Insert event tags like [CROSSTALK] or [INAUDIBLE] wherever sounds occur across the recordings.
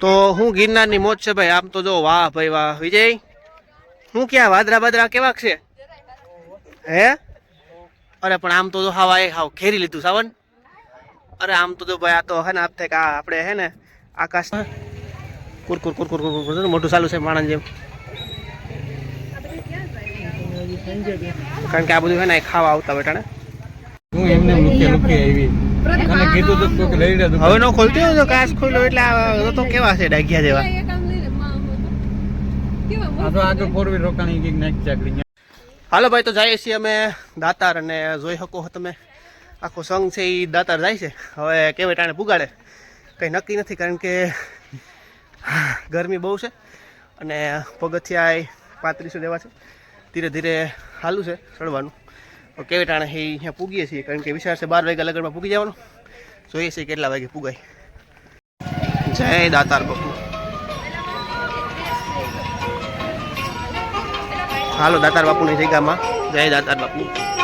તો હું ગિરનારની મોજ છે ભાઈ. આમ તો જો વાહ ભાઈ વાહ. વિજય, હું ક્યાં? વાદરા બાદરા કેવા છે? હે? અરે પણ આમ તો જો હાવ એ હાવ ઘેરી લીધું સાવન. અરે આમ તો જો ભાઈ આ તો હે ને આપ થાય આ આપણે હે ને આકાશ કુર કુર કુર કુર કુર કુર કુર, મોટું ચાલુ છે માણસ જેમ કારણ કે આ બધું હે ને ખાવા આવતા બેટાને હું એમને મૂકી મૂકી આવી. અને કીધું તો કોઈક લઈ લે હવે નો ખોલતી હોય તો કાચ ખોલ્યો એટલે આ તો કેવા છે ડાઘિયા જેવા. હાલો ભાઈ તો જઈએ છીએ અમે દાતાર અને જોઈ શકો તમે. આખો સંઘ છે એ દાતાર જાય છે. હવે કેવી ટાણે પુગાડે? કંઈ નક્કી નથી કારણ કે ગરમી બહુ છે અને પગથિયા પાંત્રીસો જેવા છે. ધીરે ધીરે હાલું છે ચડવાનું. કેવી ટાણે એ અહીંયા પૂગીએ છીએ, કારણ કે વિચાર છે બાર વાગ્યા લગનમાં પૂગી જવાનું. જોઈએ છીએ કેટલા વાગે પૂગાય. જય દાતાર બાપુ. હાલો દાતાર બાપુની જગ્યામાં. જય દાતાર બાપુ.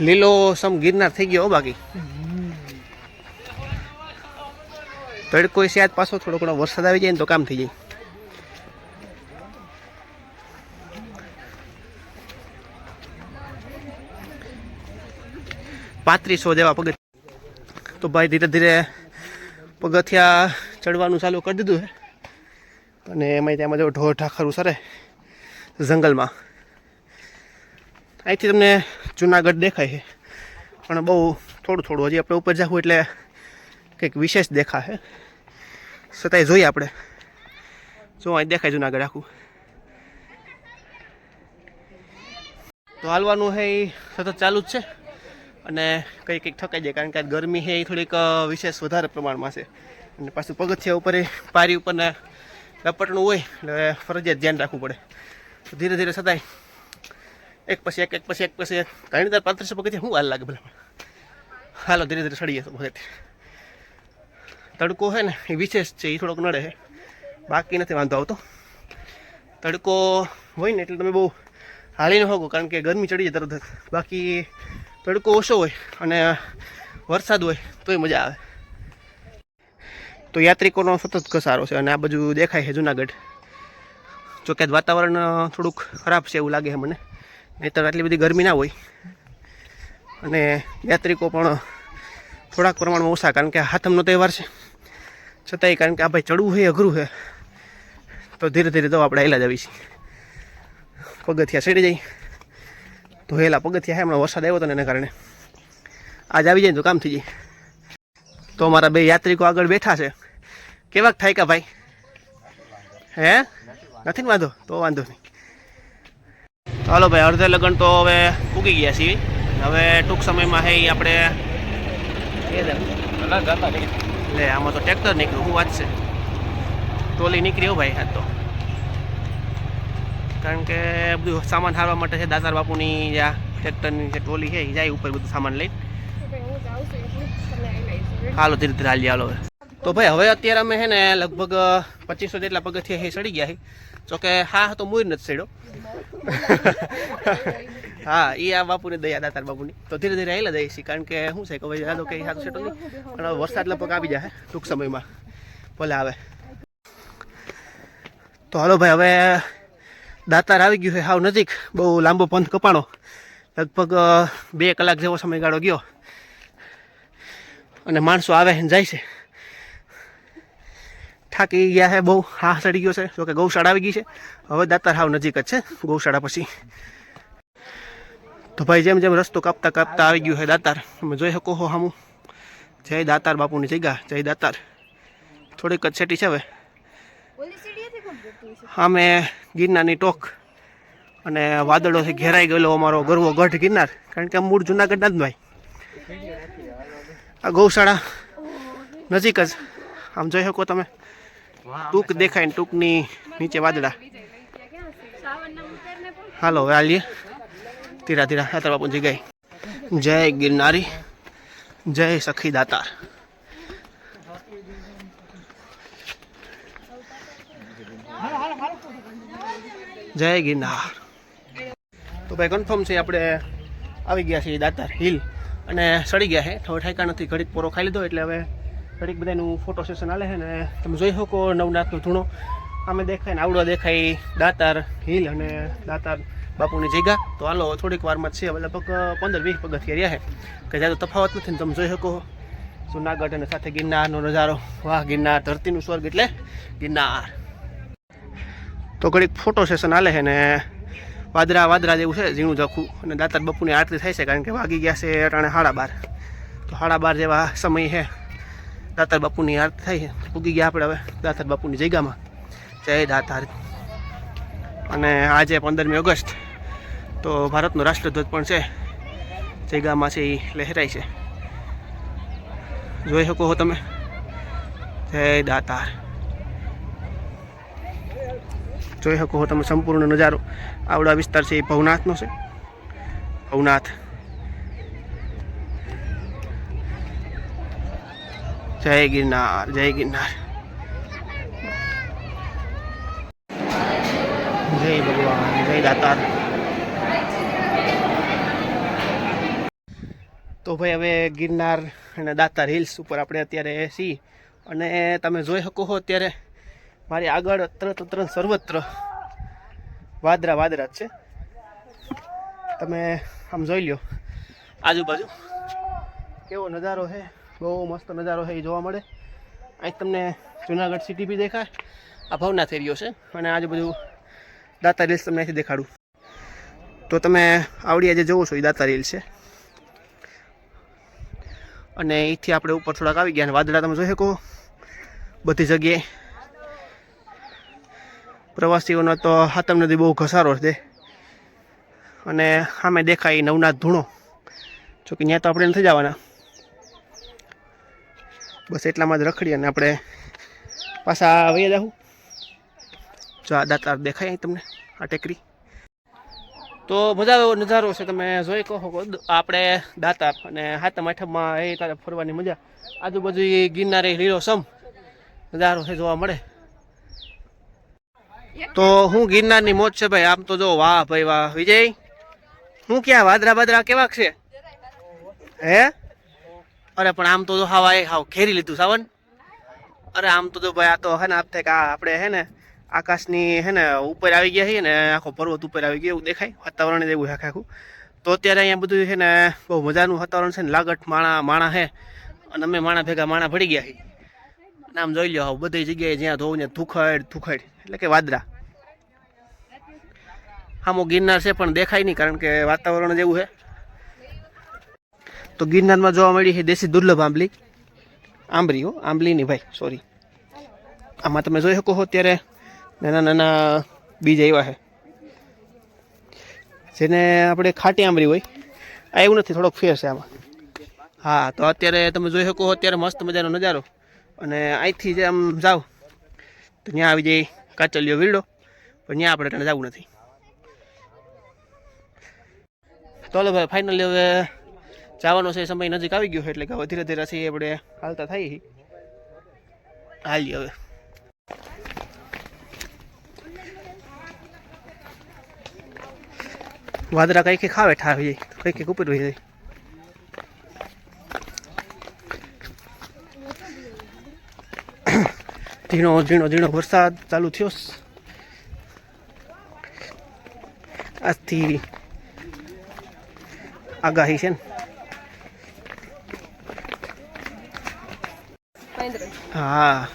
લીલો સમ ગિરનાર થઈ ગયો બાકી. તડકો છે પાછો થોડો ઘણો વરસાદ આવી જાય ને તો કામ થઈ જાય. પાંત્રીસો જેવા પગથિયા તો ભાઈ ધીરે ધીરે પગથિયા ચડવાનું ચાલુ કરી દીધું છે. અને એમાં તેમાં જો ઢોર ઠાખરું સરે જંગલમાં. અહીંથી તમને જુનાગઢ દેખાય છે. પણ બહુ થોડું થોડું, હજી આપણે ઉપર જાવું એટલે કંઈક વિશેષ દેખાશે. છતાંય જોઈએ આપણે. જો અહીં દેખાય જુનાગઢ આખું. તો હાલવાનું છે એ સતત ચાલુ જ છે. અને કંઈ કંઈક થકાઈ જાય, કારણ કે ગરમી છે એ થોડીક વિશેષ વધારે પ્રમાણમાં છે. અને પાછું પગથિયા ઉપર પારી ઉપર ને લપટનું હોય, એટલે ફરજિયાત ધ્યાન રાખવું પડે. ધીરે ધીરે છતાંય એક પછી એક એક પછી એક પછી એક. ઘણી દર પાંત્રીસો પગથિયા શું હાલ લાગે ભલે. હાલો, ધીરે ધીરે સડીએ તો પગથિયા તડકો છે ને, એ વિશેષ છે, એ થોડોક નડે બાકી નથી, વાંધો આવતો. તડકો હોય ને, એટલે તમે બહુ હાલી ન હોગો, કારણ કે ગરમી ચડી જાય તરત બાકી તડકો ઓછો હોય અને વરસાદ હોય, તોય મજા આવે. તો યાત્રિકોનો સતત ઘસારો છે, અને આ બાજુ દેખાય છે જુનાગઢ. જોકે વાતાવરણ થોડુંક ખરાબ છે એવું લાગે છે મને. નહીંતર આટલી બધી ગરમી ના હોય. અને યાત્રિકો પણ થોડાક પ્રમાણમાં ઓછા, કારણ કે હાથમનો તહેવાર છે. છતાંય કારણ કે આ ભાઈ ચડવું છે અઘરું છે તો ધીરે ધીરે તો આપણે હેલા જ આવીશું. પગથિયા સડી જાય. તો હેલા પગથિયા હમણાં વરસાદ આવ્યો હતો ને એના કારણે. આજ આવી જાય તો કામ થઈ જાય. તો અમારા બે યાત્રિકો આગળ બેઠા છે. કેવાક થાય કા ભાઈ? હે? નથી ને વાંધો. તો વાંધો નહીં. ચાલો ભાઈ અડધે લગન તો હવે ઉગી ગયા છીએ. હવે ટૂંક સમયમાં હે આપણે લે આમાં તો ટ્રેક્ટર નીકળ્યું શું વાત છે? ટોલી નીકળી હો ભાઈ હા તો. કારણ કે બધું સામાન હારવા માટે છે દાતાર બાપુની જે આ ટ્રેક્ટરની જે ટોલી છે એ જાય ઉપર બધું સામાન લઈને. હાલો ધીરે ધીરે હાલી હાલો હવે. તો ભાઈ હવે અત્યારે અમે છે ને લગભગ પચીસો જેટલા પગથિયા છે સડી ગયા છે જોકે હા તો મુઈ નથી સડ્યો [LAUGHS] હા એ આ બાપુની દયા દાતાર બાપુની. તો ધીરે ધીરે આવેલા જઈએ છીએ કારણ કે શું છે કે ભાઈ તો કંઈ સારું સેટો નહીં. પણ હવે વરસાદ લગભગ આવી જાય ટૂંક સમયમાં. ભલે આવે. તો હાલો ભાઈ હવે દાતાર આવી ગયું છે હાવ નજીક બહુ લાંબો પંથ કપાણો. લગભગ બે કલાક જેવો સમયગાળો ગયો. અને માણસો આવે જાય છે. થાકી ગયા છે બહુ હા સડી ગયો છે. જોકે ગૌશાળા આવી ગઈ છે. હવે દાતાર હાવ નજીક જ છે ગૌશાળા પછી. તો ભાઈ જેમ જેમ રસ્તો કાપતા કાપતા આવી ગયું છે દાતાર તમે જોઈ શકો છો હમું. જય દાતાર બાપુની જગ્યા જય દાતાર. થોડીક જ છેટી છે હવે. સામે ગિરનારની ટોક અને વાદળોથી ઘેરાઈ ગયેલો અમારો ગરવો ગઢ ગિરનાર. કારણ કે મૂળ જુનાગઢના જ ભાઈ. આ ગૌશાળા નજીક જ. આમ જોઈ શકો તમે. ટૂંક દેખાય ને ટૂંકની નીચે વાદળા. હાલો, હવે હાલીએ. ધીરા ધીરા હાથર બાપુ જગાઈ જય ગિરનારી, જય સખી દાતાર. જય ગિરનાર. તો ભાઈ કન્ફર્મ છે આપણે આવી ગયા છીએ દાતાર હિલ અને સડી ગયા છે. હવે ઠેકા નથી, ઘડીક પોરો ખાઈ લીધો, એટલે હવે ઘડીક બધાનું ફોટો સેશન આલે છે ને તમે જોઈ શકો નવનાથનો ધૂણો. આમે દેખાય ને આવડો દેખાય દાતાર હિલ અને દાતાર બાપુની જગ્યા. તો હાલો, થોડીક વારમાં છે. લગભગ પંદર વીસ પગથિયા રહ્યા છે. કે જ્યાં તફાવત નથી ને તમે જોઈ શકો. જુનાગઢ અને સાથે ગિરનારનો નજારો. વાહ, ગિરનાર, ધરતીનું સ્વર્ગ એટલે ગિરનાર. તો ઘડીક ફોટો સેશન આલે છે ને વાદરા વાદરા જેવું છે, ઝીણું ઝાખું. અને દાતાર બપુની આરતી થાય છે કારણ કે વાગી ગયા છે અટાણે સાડા બાર. તો સાડા બાર જેવા સમય છે. દાતાર બાપુની આરતી છે. પૂગી ગયા આપણે હવે દાતાર બાપુની જગ્યામાં. જય દાતાર. અને આજે પંદરમી ઓગસ્ટ, તો ભારતનો રાષ્ટ્રધ્વજ પણ છે. જગ્યામાં છે એ લહેરાય છે. જોઈ શકો છો તમે. જય દાતાર. જોઈ શકો છો તમે સંપૂર્ણ નજારો. આવડા વિસ્તાર છે એ ભવનાથનો છે. ભવનાથ જય ગિરનાર જય ગિરનાર. જય ભગવાન, જય દાતાર તો ભાઈ હવે ગિરનાર અને દાતાર હિલ્સ ઉપર આપણે અત્યારે છીએ. અને તમે જોઈ શકો છો અત્યારે મારી આગળ તરત તરત સર્વત્ર વાદરા વાદરા જ છે. તમે આમ જોઈ લ્યો. આજુબાજુ કેવો નજારો છે બહુ મસ્ત નજારો છે એ જોવા મળે. અહીં તમને જુનાગઢ સિટી બી દેખાય. આ ભવનાથ એરિયો છે અને આજુબાજુ દાતા રીલ્સ તમને અહીંથી દેખાડું. તો તમે આવડી આજે જોવો છો એ દાતા રીલ છે. અને અહીંથી આપણે ઉપર થોડાક આવી ગયા અને વાદળા તમે જોઈ શકો. બધી જગ્યાએ પ્રવાસીઓનો તો હાતમ નદી બહુ ઘસારો છે. અને સામે દેખાય નવનાથ ધૂણો. જોકે ત્યાં તો આપણે નથી જવાના. બસ એટલામાં જ રખડી અને આપણે પાછા વહી જાઉં જો આ દાતાર દેખાય તમને, આ ટેકરી. તો મજા એવો નજારો છે, તમે જોઈ કહો આપણે દાતાર અને હાથમ આઠમમાં એ તારે ફરવાની મજા. આજુબાજુ ગિરનારે લીલો સમ. નજારો છે જોવા મળે. તો હું ગિરનારની મોજ છે ભાઈ, આમ તો જો વાહ ભાઈ વાહ, વિજય. હું ક્યાં, વાદરા બાદરા કેવાક છે? હે? અરે, પણ આમ તો જો હાવ ઘેરી લીધું સાવન અરે, આમ તો જો ભાઈ આ તો, હે ને આપ આ આપણે, હે ને, આકાશની, હે ને, ઉપર આવી ગયા છીએ ને, આખો પર્વત ઉપર આવી ગયો એવું દેખાય, વાતાવરણ એવું આખે આખું. તો અત્યારે અહીંયા બધું છે ને, બહુ મજાનું વાતાવરણ છે ને લાગટ માણા માણા હે અને અમે માણા ભેગા માણા ભળી ગયા છીએ. આમ જોઈ લો હવે, બધી જગ્યાએ જ્યાં ધોવું ને થુખડ થુખડ એટલે કે વાદરા આમો ગિરનાર છે, પણ દેખાય નહીં, કારણ કે વાતાવરણ જ એવું છે. તો ગિરનારમાં જોવા મળી છે દેશી દુર્લભ આંબલી. આંબલી હો આંબલી નહીં ભાઈ સોરી આમાં તમે જોઈ શકો છો અત્યારે નાના નાના બીજ આવ્યા છે. જેને આપણે ખાટી આંબરી હોય, આ એવું નથી, થોડોક ફેર છે આમાં. હા, તો અત્યારે તમે જોઈ શકો અત્યારે મસ્ત મજાનો નજારો. અને અહીંથી જે આમ જાઓ, તો ત્યાં આવી જાય કાચલિયો વીરડો, પણ ત્યાં આપણે જવું નથી. તો ભાઈ ફાઇનલી હવે જવાનો છે સમય નજીક આવી ગયો એટલે કે ધીરે ધીરે છે આપણે હાલતા થઈ. હાલી હવે. વાદરા કઈ કઈ ખાવે ઠા હોય, કઈ કઈ ઉપર હોય. જાય ઝીણો ઝીણો વરસાદ ચાલુ થયો. આજથી આગાહી છે ને. હા.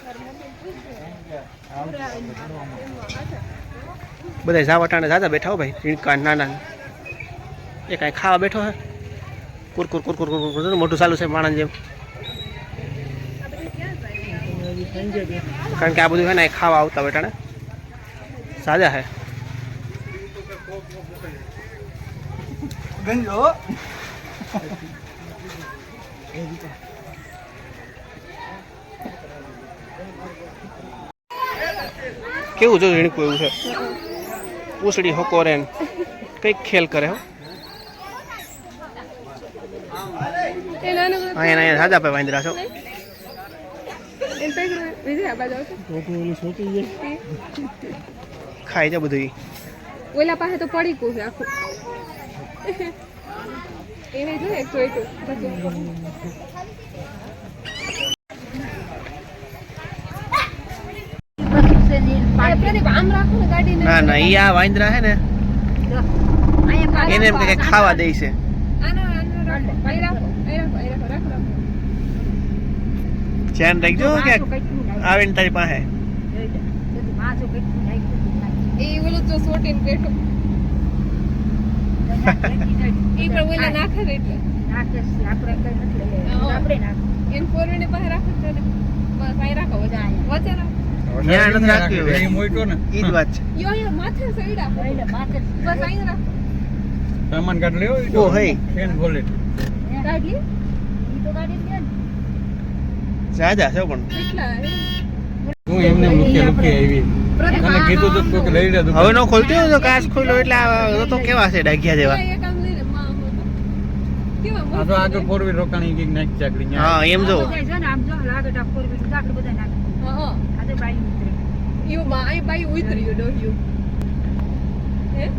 જાવ અટાણે જાજા બેઠા હો ભાઈ રીણકા નાના. એ કાંઈ ખાવા બેઠો હે? કુરકુર કુરકુર કુરકુર કુર મોટું ચાલુ છે માણસ જેમ કારણ કે આ બધું છે ને ખાવા આવતા બેટાણે. સાજા હે. ગંજો. કેવું જો રીણકું એવું છે? પૂછડી હકોરે ને કંઈક ખેલ કરે હો. અહીંયા અહીંયા સાજા પે વાંદરા છો. ખાય છે બધું. ઓલા પાસે તો પડી કું છે આખું. એને જો એક જોઈતું પછી એ પ્રદીપ આમ રાખો ને ના ના ઈ આ વાંદરા હે ને એને એમ કે ખાવા દે. છે ધ્યાન રાખજો કે આવીને તારી પાસે. એ ઓલું તો સોટીને બેઠો. એ [LAUGHS] પણ ઓલા નાખે ને એટલે. એને ફોરવીને પાસે રાખો તો પાસે રાખો વચ્ચે રાખો. ન્યા નથી રાખ્યું હવે. એ મોટો ને. ઈ જ વાત છે. યો યો માથે સઈડા બસ અહીં રાખો. સામાન કાઢ લેવો ઓ, હે. ચેન ખોલે કાઢી જાજા છે પણ. કેટલા હું. એમને મૂકી મૂકી આવી અને કીધું તો લઈ લે હવે નો ખોલતી હોય તો કાચ ખોલ્યો એટલે તો કેવા છે ડાઘિયા જેવા. આ તો આગળ ફોર વ્હીલ રોકાણી નાખ ચાકડી હા એમ જો. હા. You buy with You I buy with you, don't you? Eh?